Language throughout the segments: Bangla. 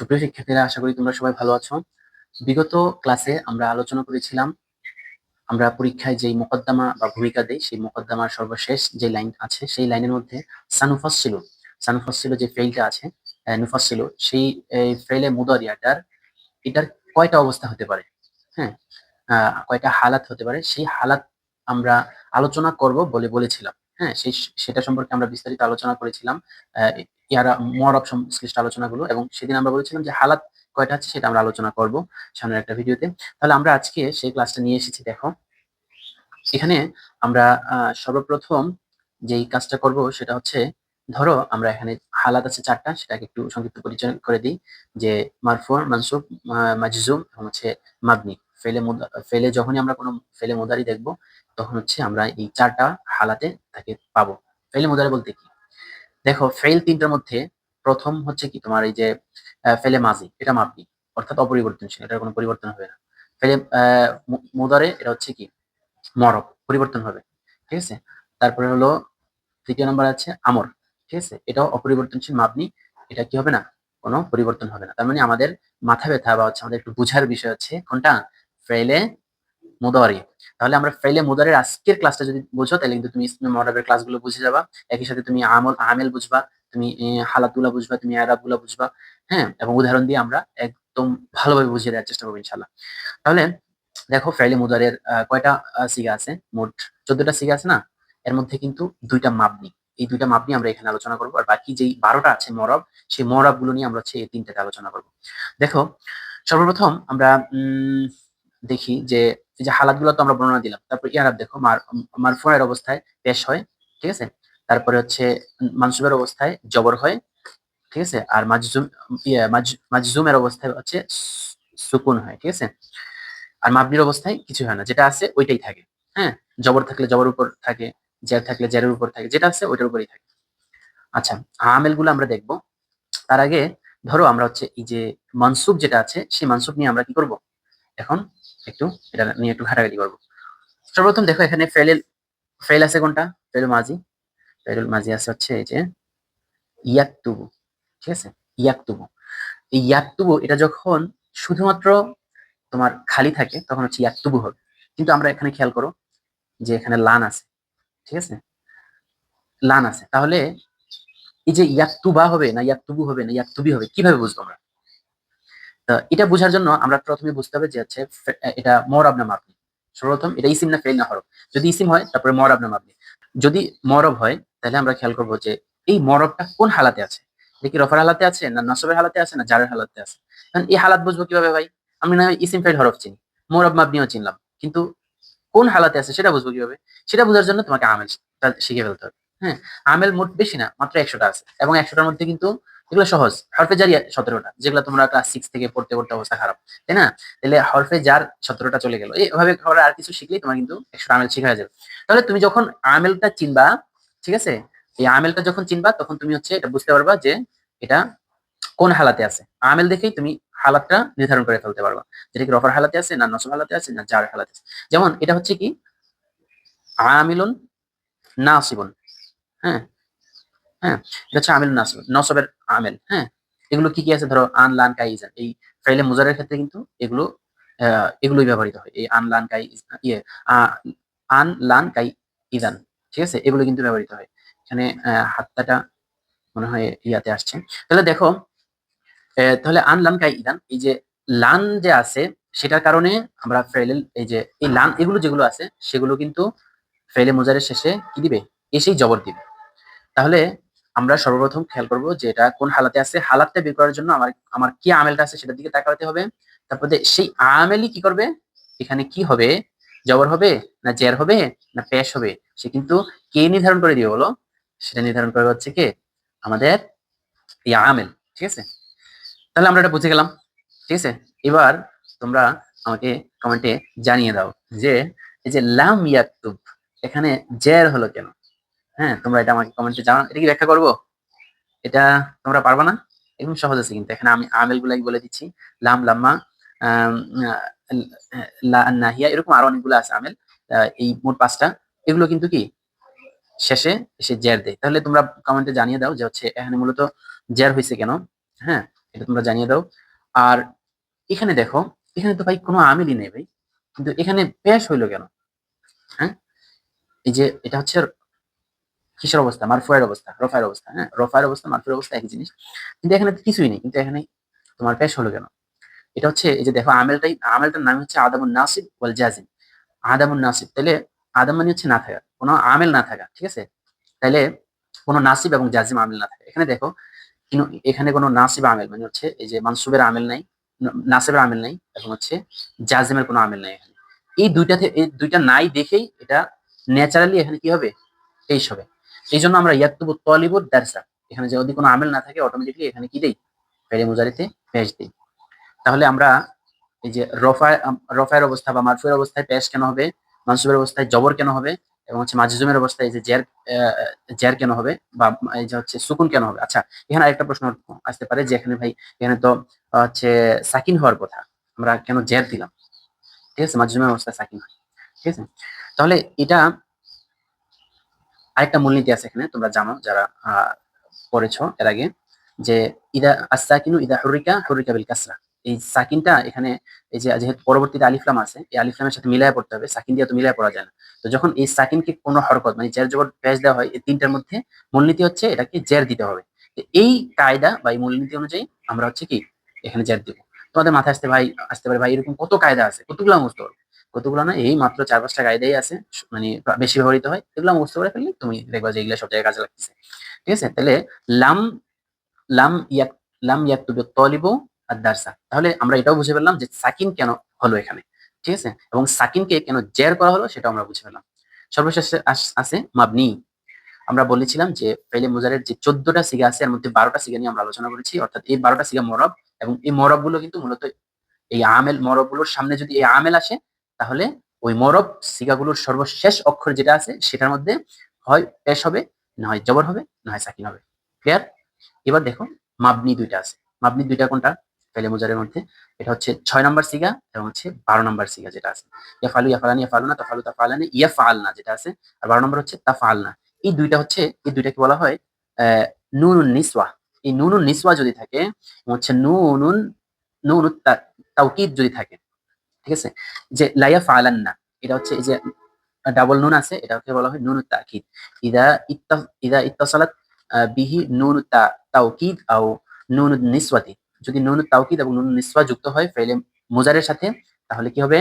সুপ্রিয় শিক্ষার্থীরা, আশা করি তোমরা সবাই ভালো আছো। বিগত ক্লাসে আমরা আলোচনা করেছিলাম, আমরা পরীক্ষায় যেই মোকদ্দমা বা ভূমিকা দেই, সেই মোকদ্দমার সর্বশেষ যে লাইন আছে, সেই লাইনের মধ্যে সানুফাস ছিল। সানুফাস ছিল যে ফেইলটা আছে নুফাস ছিল। সেই ফেইলে মুদারিয়াটার, এটার কয়টা অবস্থা হতে পারে? হ্যাঁ কয়টা হালাত হতে পারে? সেই হালাত আমরা আলোচনা করব বলে বলেছিলাম। হ্যাঁ সেই, সেটা সম্পর্কে আমরা বিস্তারিত আলোচনা করেছিলাম। ইয়ারা মরব সংশ্লিষ্ট আলোচনাগুলো এবং সেদিন আমরা বলেছিলাম যে হালাত কয়টা আছে সেটা আমরা আলোচনা করব সামনের একটা ভিডিওতে। তাহলে আমরা আজকে সেই ক্লাসটা নিয়ে এসেছি দেখো। এখানে আমরা সর্বপ্রথম যেই কাজটা করব সেটা হচ্ছে ধরো আমরা এখানে হালাত আছে চারটা সেটাকে একটু সংক্ষিপ্ত পরিচয় করে দিই। যে মারফুর মানসুব আহ, মাজজুম এবং হচ্ছে মাবনি। ফেলে ফেলে যখনই আমরা কোনো ফেলে মুদারি দেখব তখন হচ্ছে আমরা এই চারটা হালাতে তাকে পাবো। ফেলে মুদারি বলতে কি? দেখো ফেল তিনটার মধ্যে প্রথম হচ্ছে কি তোমার এই যে ফেলে মাজি এটা মাপনি অর্থাৎ অপরিবর্তনশীল, এটার কোনো পরিবর্তন হবে না। ফেলে মুদারে এটা হচ্ছে কি? মরব পরিবর্তন হবে, ঠিক আছে? তারপরে হলো তৃতীয় নম্বর আছে আমর, ঠিক আছে? এটাও অপরিবর্তনশীল মাপনি এটা কি হবে না? কোনো পরিবর্তন হবে না। তার মানে আমাদের মাথা ব্যথা বা হচ্ছে আমাদের একটু বুঝার বিষয় হচ্ছে কোনটা? ফেলে মুদারি তাহলে আমরা ফেলে মোদারের আজকের ক্লাসটা যদি বুঝো তাহলে কিন্তু তুমি ইসমে মরাবের ক্লাসগুলো বুঝে যাবা। একই সাথে তুমি আমল আমেল বুঝবা, তুমি হালাতুলা বুঝবা, তুমি আরাবগুলা বুঝবা হ্যাঁ? এবং উদাহরণ দিয়ে আমরা একদম ভালোভাবে বুঝিয়ে দেওয়ার চেষ্টা করব ইনশাল্লাহ তাহলে দেখো ফেলে মুদারের কয়টা সিগা আছে? মোট চোদ্দটা সিগা আছে না? এর মধ্যে কিন্তু দুইটা মাপনি এই দুইটা মাপনি আমরা এখানে আলোচনা করব, আর বাকি যেই বারোটা আছে মরব, সেই মরবগুলো নিয়ে আমরা হচ্ছে এই তিনটাতে আলোচনা করব। দেখো, সর্বপ্রথম আমরা দেখি যে এই যে হালাতগুলো তো আমরা বর্ণনা দিলাম। তারপর ইয়ারাব দেখো, মার, মারফুয়ের অবস্থায় পেশ হয়, ঠিক আছে? তারপরে হচ্ছে মানসুবের অবস্থায় জবর হয়, ঠিক আছে? আর মাজজুম ইয়ে মাজ- অবস্থায় হচ্ছে সুকুন হয়, ঠিক আছে? আর মাবনির অবস্থায় কিছু হয় না, যেটা আছে ওইটাই থাকে হ্যাঁ? জবর থাকলে জবর উপর থাকে জের থাকলে জেরের উপর থাকে, যেটা আছে ওইটার উপরেই থাকে। আচ্ছা আমেলগুলো আমরা দেখব। তার আগে ধরো আমরা হচ্ছে এই যে মানসুব যেটা আছে, সেই মানসুব নিয়ে আমরা কি করব? এখন একটু, এটা নিয়ে একটু ঘাটাঘাটি করব। সর্বপ্রথম দেখো এখানে ফেলেল, ফেল আছে কোনটা? ফেল মাজি ফেলুল মাজি আছে হচ্ছে এই যে ইয়াকতুবু, ঠিক আছে? ইয়াকতুবু। এই ইয়াকতুবু, এটা যখন শুধুমাত্র তোমার খালি থাকে, তখন হচ্ছে ইয়াকতুবু হবে। কিন্তু আমরা এখানে খেয়াল করো যে এখানে লান আছে, ঠিক আছে? লান আছে। তাহলে এই যে ইয়াকতুবা হবে না ইয়াকতুবু হবে না ইয়াকতুবি হবে, কীভাবে বুঝব আমরা? তো এটা বোঝার জন্য আমরা প্রথমে বুঝতে হবে যে হচ্ছে এটা মরব না মাপনি সর্বপ্রথম এটা ইসিম না ফেল না হরফ। যদি ইসিম হয়, তারপরে মরব না মাপনি যদি মরব হয়, তাহলে আমরা খেয়াল করব যে এই মরবটা কোন হালাতে আছে? এটা কি রফার হালাতে আছে, না নসবের হালাতে আছে, না জারের হালাতে আছে? কারণ এই হালাত বুঝব কীভাবে ভাই? আমি না ইসিম ফেল হরফ চিনি, মরব মাপনিও চিনলাম। কিন্তু কোন হালাতে আছে সেটা বুঝব কীভাবে? সেটা বোঝার জন্য তোমাকে আমেল শিখে ফেলতে হবে। হ্যাঁ আমেল মোট বেশি না, মাত্র একশোটা আছে। এবং একশোটার মধ্যে কিন্তু এগুলো সহজ। হরফে জারি সতেরোটা, যেগুলো তোমরা ক্লাস সিক্স থেকে পড়তে পড়তে অবস্থা খারাপ, তাই না? তাহলে হরফে যার সতেরোটা চলে গেল এইভাবে করে আর কিছু শিখলেই তোমার কিন্তু একশো আমেল শিখা যাবে। তাহলে তুমি যখন আমেলটা চিনবা, ঠিক আছে? এই আমেলটা যখন চিনবা, তখন তুমি হচ্ছে এটা বুঝতে পারবা যে এটা কোন হালাতে আছে। আমেল দেখেই তুমি হালাতটা নির্ধারণ করে ফেলতে পারবা, যেটা কি রফার হালাতে আছে, না নসব হালাতে আছে, না জার হালাতে আছে। যেমন এটা হচ্ছে কি? আমিলুন নাসিবুন হ্যাঁ? হ্যাঁ এটা হচ্ছে আমিল নাসিবুন, নসবের আমেল হ্যাঁ? এগুলো কি কি আছে? ধরো আন লান কাই ইজান এই ফাইলে মুজারের ক্ষেত্রে কিন্তু এগুলো এগুলোই ব্যবহৃত হয়। এই আন লান কাই ইয়ে আন লান কাই ইজান ঠিক আছে? এগুলো কিন্তু ব্যবহৃত হয়। এখানে হাত্তাটা মনে হয় ইয়াতে আসছে। তাহলে দেখো তাহলে আন লান কাই ইদান এই যে লান যে আছে, সেটার কারণে আমরা ফেলেল এই যে, এই লান, এগুলো যেগুলো আছে, সেগুলো কিন্তু ফেলে মুজারের শেষে কি দিবে? এসেই জবর দিবে। তাহলে আমরা সর্বপ্রথম খেয়াল করব যে এটা কোন হালাতে আছে। হালাতটা বের করার জন্য আমার আমার কি আমেলটা আছে সেটার দিকে তাকাতে হবে। তারপরে সেই আমেলই কি করবে? এখানে কি হবে? জবর হবে না জের হবে না পেশ হবে? সে কিন্তু কে নির্ধারণ করে দিবে বলো? সেটা নির্ধারণ করবে হচ্ছে কে? আমাদের এই আমেল, ঠিক আছে? তাহলে আমরা এটা বুঝে গেলাম, ঠিক আছে? এবার তোমরা আমাকে কমেন্টে জানিয়ে দাও যে, এই যে লাম ইয়াকতুব, এখানে জের হলো কেন? হ্যাঁ তোমরা এটা আমাকে কমেন্টে জানাও। এটা কি ব্যাখ্যা করব? এটা তোমরা পারবা না? একদম সহজ আছে কিন্তু। এখানে আমি আমেল গুলাই বলে দিচ্ছি। লাম, লাম্মা নাহিয়া, এরকম আরও অনেকগুলো আছে আমেল। এই মোট পাঁচটা। এগুলো কিন্তু কি? শেষে এসে জের দেয়। তাহলে তোমরা কমেন্টে জানিয়ে দাও যে হচ্ছে এখানে মূলত জের হয়েছে কেন? হ্যাঁ এটা তোমরা জানিয়ে দাও। আর এখানে দেখো, এখানে তো ভাই কোনো আমেলই নেই ভাই। কিন্তু এখানে পেশ হইল কেন? হ্যাঁ এই যে এটা হচ্ছে কিসের অবস্থা? মারফুয়ের অবস্থা রফায়ের অবস্থা হ্যাঁ? রফায়ের অবস্থা মারফুয়ের অবস্থা একই জিনিস। কিন্তু এখানে তো কিছুই নেই। কিন্তু এখানে তোমার পেশ হলো কেন? এটা হচ্ছে এই যে দেখো, আমেলটাই, আমেলটার নাম হচ্ছে আদামুন নাসিব ওয়াল জাজিম। আদামুন নাসিব তাহলে আদাম মানে হচ্ছে না থাকা, কোনো আমেল না থাকা, ঠিক আছে? তাহলে কোনো নাসিব এবং জাজিম আমেল না থাকে। এখানে দেখো, কিন্তু এখানে কোনো নাসিব আমেল মানে হচ্ছে এই যে মানসুবের আমেল নাই, নাসিবের আমেল নাই, এবং হচ্ছে জাজিমের কোনো আমেল নাই এখানে। এই দুইটাতে, এই দুইটা নাই দেখেই এটা ন্যাচারালি এখানে কি হবে? পেশ হবে। এই জন্য আমরা ইয়াকুবু তলিবুদ দারসা। এখানে যদি কোনো আমেল না থাকে অটোমেটিকলি এখানে কি দেই? ফেরে মুজারিতে পেশ দেই। তাহলে আমরা এই যে রফা, রফায়ের অবস্থা বা মারফুয়ের অবস্থায় পেশ কেন হবে? মানসুবের অবস্থায় জবর কেন হবে? এবং হচ্ছে মাজুজুমের অবস্থায় এই যে জের জের কেন হবে? বা এই যে হচ্ছে সুকুন কেন হবে? আচ্ছা এখানে আরেকটা প্রশ্ন আসতে পারে যে এখানে ভাই, এখানে তো হচ্ছে সাকিন হওয়ার কথা। আমরা কেন জের দিলাম? ঠিক আছে, মাজুজুমের অবস্থায় সাকিন হয়। ঠিক আছে? তাহলে এটা আরেকটা মূলনীতি আছে এখানে, তোমরা জানো যারা পড়েছো এর আগে, যে ইদা আসাকিনু ইদা হুরিকা হুরিকা বিল কাসরা। এই সাকিনটা এখানে, এই যে যেহেতু পরবর্তীতে আলিফলাম আছে, এই আলিফলামের সাথে মিলায় পড়তে হবে, সাকিন দিয়ে তো মিলায় পড়া যায় না। তো যখন এই সাকিনকে কোনো হরকত মানে জের জবর পেঁয়াজ দেওয়া হয়, এই তিনটার মধ্যে মূলনীতি হচ্ছে এটাকে জের দিতে হবে। এই কায়দা বা এই মূলনীতি অনুযায়ী আমরা হচ্ছে কি, এখানে জের দিব। তোমাদের মাথায় আসতে ভাই, আসতে পারে ভাই, এরকম কত কায়দা আছে? কতগুলো করব কতগুলো না, এই মাত্র চার পাঁচটা কায়দাই আছে মানে বেশি ব্যবহৃত হয়, এগুলো মুখস্থ করে ফেললে তুমি দেখবা যে এগুলো সব জায়গায় কাজে লাগতেছে। ঠিক আছে? তাহলে লাম লাম ইয়াক লাম ইয়াকতুবু তলিবু আদারসা তাহলে আমরা এটাও বুঝে ফেললাম যে সাকিন কেন হলো এখানে। ঠিক আছে? এবং সাকিনকে কেন জের করা হলো সেটা আমরা বুঝে ফেললাম। সর্বশেষে আছে মাবনি। আমরা বলেছিলাম যে পেলে মুজারের যে চোদ্দটা সিগা আছে, এর মধ্যে বারোটা সিগা নিয়ে আমরা আলোচনা করেছি, অর্থাৎ এই বারোটা সিগা মরব এবং এই মরবগুলো কিন্তু মূলত এই আমেল মরবগুলোর সামনে যদি এই আমেল আসে তাহলে ওই মরব সিগাগুলোর সর্বশেষ অক্ষর যেটা আছে, সেটার মধ্যে হয় পেশ হবে, না হয় জবর হবে, না হয় সাকিন হবে। ক্লিয়ার এবার দেখো, মাবনি দুইটা আছে। মাবনি দুইটা কোনটা? ফেলে মুজারের মধ্যে এটা হচ্ছে ছয় নম্বর সিগা এবং হচ্ছে বারো নম্বর সিগা যেটা আছে। ইয়া ফালু, ইয়া ফালানি, ইয়া ফালু না তা ফালু তা ফালানি ইয়া ফাল যেটা আছে, আর বারো নম্বর হচ্ছে তা ফাল না এই দুইটা হচ্ছে, এই দুইটাকে বলা হয় নুনুন নিসওয়া। এই নুনুন নিসওয়া যদি থাকে হচ্ছে নুনুন নুন তাওকিদ যদি থাকে ঠিক আছে? যে লাইয়া ফালান না এটা হচ্ছে এই যে ডাবল নুন আছে, এটাকে বলা হয় নুন তাকিদ। ইদা ইত্তা, ইদা ইত্তাসালাত বিহি নুন তাওকিদ আও নুন নিসওয়াতি। যদি নুন তাওকিদ এবং নুন নিসওয়া যুক্ত হয় ফেলে মুজারের সাথে, তাহলে কি হবে?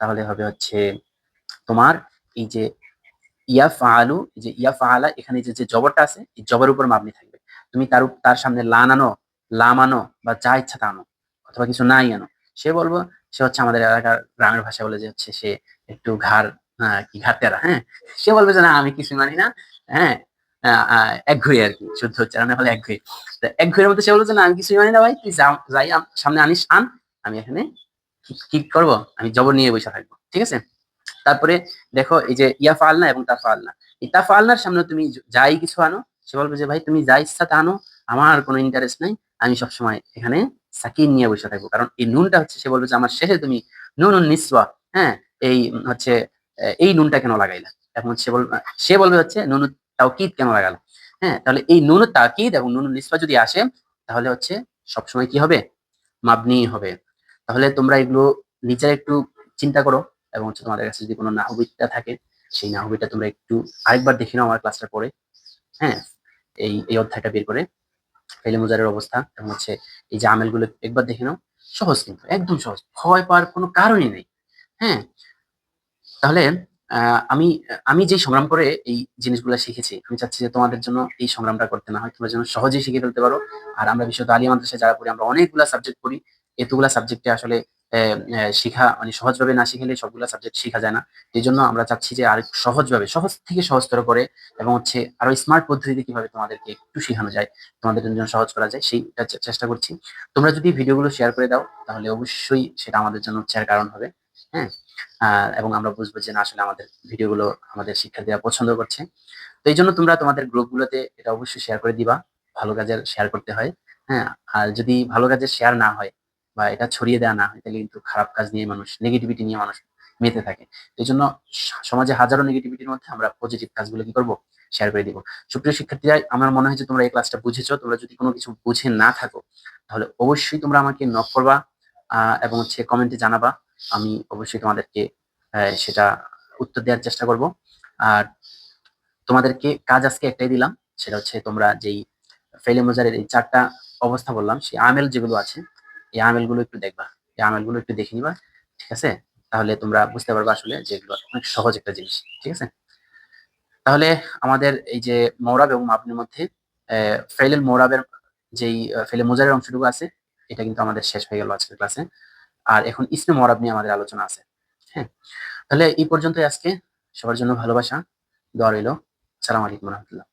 তাহলে হবে হচ্ছে তোমার এই যে ইয়া ফাআলু যে ইয়া ফাআলা এখানে যে যে জবরটা আছে, এই জবর উপর মাবনি থাকবে। তুমি তার তার সামনে লান আনো লাম আনো বা যা ইচ্ছা তা আনো, অথবা কিছু নাই আনো। সে বলব, সে হচ্ছে আমাদের এলাকার গ্রামের ভাষা বলে যে হচ্ছে সে একটু ঘাড় কি ঘাটেরা হ্যাঁ? সে বলবে যে না, আমি কিছু মানি না হ্যাঁ? এক ঘুরে আর কি, শুদ্ধ উচ্চারণে হলে এক ঘুরে এক ঘুরের মধ্যে সে বলছে না, আমি কিছুই মানি না ভাই, তুই যাই সামনে আনিস, আন, আমি এখানে কি করব? আমি জবর নিয়ে বসে থাকব, ঠিক আছে? তারপরে দেখো এই যে ইয়া ফালনা এবং তা ফালনা। এই তা ফালনার সামনে তুমি যাই কিছু আনো, সে বলবে যে ভাই, তুমি যাই ইচ্ছা তা আনো, আমার কোনো ইন্টারেস্ট নাই, আমি সবসময় এখানে সাকিন নিয়ে বসে থাকব। কারণ এই নুনটা হচ্ছে, সে বলবে যে, আমার শেষে তুমি নুন নিসওয়া হ্যাঁ এই হচ্ছে এই নুনটা কেন লাগাইলা? এখন সে বলবে সে বলবে হচ্ছে, নুন তাওকিদ কেন লাগালো হ্যাঁ তাহলে এই নুন তাকিদ এবং নুন নিসবা যদি আসে, তাহলে হচ্ছে সবসময় কি হবে? মাবনি হবে। তাহলে তোমরা এগুলো নিজেরা একটু চিন্তা করো এবং হচ্ছে তোমাদের কাছে যদি কোনো নাহবিটা থাকে, সেই নাহবিটা তোমরা একটু আরেকবার দেখে নাও আমার ক্লাসটা পরে হ্যাঁ এই এই অধ্যায়টা বের করে। ফেলে মুজারের অবস্থা এবং হচ্ছে এই যে আমেলগুলো একবার দেখে নাও। সহজ কিন্তু, একদম সহজ। ভয় পাওয়ার কোনো কারণই নেই। হ্যাঁ? তাহলে আমি আমি যে সংগ্রাম করে এই জিনিসগুলো শিখেছি, আমি চাচ্ছি যে তোমাদের জন্য এই সংগ্রামটা করতে না হয়, তোমরা যেন সহজেই শিখে ফেলতে পারো। আর আমরা বিশেষত আলিয়া মাদ্রাসায় যারা পড়ি, আমরা অনেকগুলো সাবজেক্ট পড়ি। এতগুলা সাবজেক্টে আসলে শিখা মানে সহজভাবে না শিখলে সবগুলা সাবজেক্ট শিখা যায় না। এই জন্য আমরা চাচ্ছি যে আর সহজভাবে, সহজ থেকে সহজতর করে এবং হচ্ছে আরও স্মার্ট পদ্ধতিতে কীভাবে তোমাদেরকে একটু শেখানো যায়, তোমাদের জন্য সহজ করা যায়, সেইটা চেষ্টা করছি। তোমরা যদি ভিডিওগুলো শেয়ার করে দাও, তাহলে অবশ্যই সেটা আমাদের জন্য উৎসাহের কারণ হবে হ্যাঁ? এবং আমরা বুঝব যে না, আসলে আমাদের ভিডিওগুলো আমাদের শিক্ষার্থীরা পছন্দ করছে। তো এই জন্য তোমরা তোমাদের গ্রুপগুলোতে এটা অবশ্যই শেয়ার করে দিবা, ভালো কাজের শেয়ার করতে হয় হ্যাঁ? আর যদি ভালো কাজের শেয়ার না হয় বা এটা ছড়িয়ে দেওয়া না তাহলে কিন্তু খারাপ কাজ নিয়ে মানুষ নেগেটিভিটি নিয়ে মানুষ মেতে থাকে। এই জন্য সমাজে হাজারো নেগেটিভিটির মধ্যে আমরা পজিটিভ কাজগুলো কি করব? শেয়ার করে দিব। সুপ্রিয় শিক্ষার্থীরা, আমার মনে হয় যে তোমরা এই ক্লাসটা বুঝেছ। তোমরা যদি কোনো কিছু বুঝে না থাকো, তাহলে অবশ্যই তোমরা আমাকে নক করবা এবং হচ্ছে কমেন্টে জানাবা। আমি অবশ্যই তোমাদেরকে সেটা উত্তর দেওয়ার চেষ্টা করব। আর তোমাদেরকে কাজ আজকে একটাই দিলাম, সেটা হচ্ছে তোমরা যেই ফেলে মোজারের এই চারটা অবস্থা বললাম, সেই আমেল যেগুলো আছে এই আমেলগুলো একটু দেখবা। এই আমেলগুলো একটু দেখে নিবা, ঠিক আছে? তাহলে তোমরা বুঝতে পারবে আসলে যে এগুলো অনেক সহজ একটা জিনিস, ঠিক আছে? তাহলে আমাদের এই যে মৌরাব এবং মাবনির মধ্যে ফেলেল মৌরাবের যেই ফেলে মোজারের অংশটুকু আছে, এটা কিন্তু আমাদের শেষ হয়ে গেল আজকের ক্লাসে। আর এখন ইসমে মরাব নিয়ে আমাদের আলোচনা আছে হ্যাঁ? তাহলে এই পর্যন্তই আজকে। সবার জন্য ভালোবাসা, দোয়া রইল। সালাম আলাইকুম রহমতুল্লাহ।